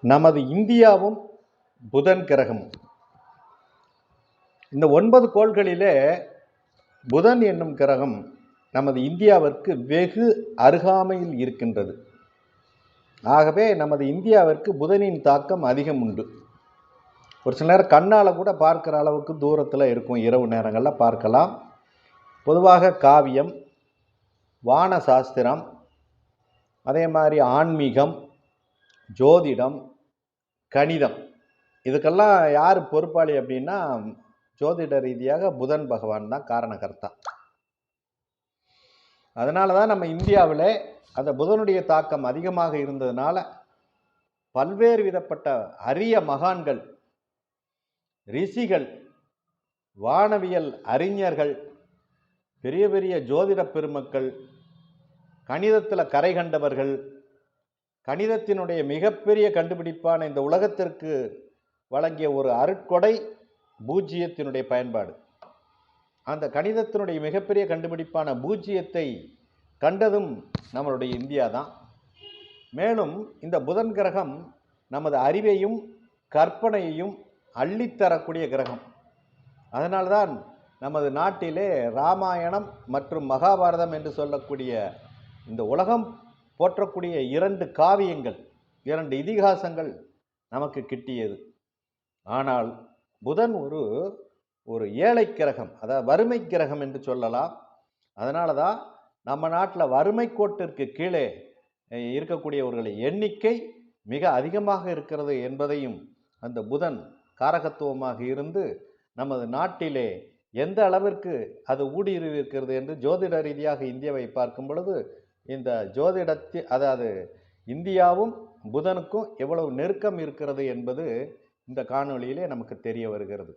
நமது இந்தியாவும் புதன் கிரகமும் இந்த ஒன்பது கோள்களிலே புதன் என்னும் கிரகம் நமது இந்தியாவிற்கு வெகு அருகாமையில் இருக்கின்றது. ஆகவே நமது இந்தியாவிற்கு புதனின் தாக்கம் அதிகம் உண்டு. ஒரு சில நேரம் கண்ணால் கூட பார்க்குற அளவுக்கு தூரத்தில் இருக்கும் இரவு நேரங்களில் பார்க்கலாம். பொதுவாக காவியம் வான சாஸ்திரம் அதே மாதிரி ஆன்மீகம் ஜோதிடம் கணிதம். இதுக்கெல்லாம் யார் பொறுப்பாளி அப்படின்னா ஜோதிட ரீதியாக புதன் பகவான் தான் காரணகர்த்தா. அதனால தான் நம்ம இந்தியாவில் அந்த புதனுடைய தாக்கம் அதிகமாக இருந்ததுனால பல்வேறு விதப்பட்ட அரிய மகான்கள் ரிஷிகள் வானவியல் அறிஞர்கள் பெரிய பெரிய ஜோதிட பெருமக்கள் கணிதத்தில் கரை கண்டவர்கள் கணிதத்தினுடைய மிகப்பெரிய கண்டுபிடிப்பான இந்த உலகத்திற்கு வழங்கிய ஒரு அருட்கொடை பூஜ்ஜியத்தினுடைய பயன்பாடு. அந்த கணிதத்தினுடைய மிகப்பெரிய கண்டுபிடிப்பான பூஜ்ஜியத்தை கண்டதும் நம்மளுடைய இந்தியா தான். மேலும் இந்த புதன் கிரகம் நமது அறிவையும் கற்பனையையும் அள்ளித்தரக்கூடிய கிரகம். அதனால்தான் நமது நாட்டிலே ராமாயணம் மற்றும் மகாபாரதம் என்று சொல்லக்கூடிய இந்த உலகம் போற்றக்கூடிய இரண்டு காவியங்கள் இரண்டு இதிகாசங்கள் நமக்கு கிட்டியது. ஆனால் புதன் ஒரு ஒரு ஏழை கிரகம் அதாவது வறுமை கிரகம் என்று சொல்லலாம். அதனால தான் நம்ம நாட்டில் வறுமை கோட்டிற்கு கீழே அஹ், இருக்கக்கூடியவர்களின் எண்ணிக்கை மிக அதிகமாக இருக்கிறது என்பதையும் அந்த புதன் காரகத்துவமாக இருந்து நமது நாட்டிலே எந்த அளவிற்கு அது ஊடுருவி இருக்கிறது என்று ஜோதிட ரீதியாக இந்தியாவை பார்க்கும் பொழுது இந்த ஜோதிடத்தி அதாவது இந்தியாவும் புதனுக்கும் எவ்வளவு நெருக்கம் இருக்கிறது என்பது இந்த காணொளியிலே நமக்கு தெரிய வருகிறது.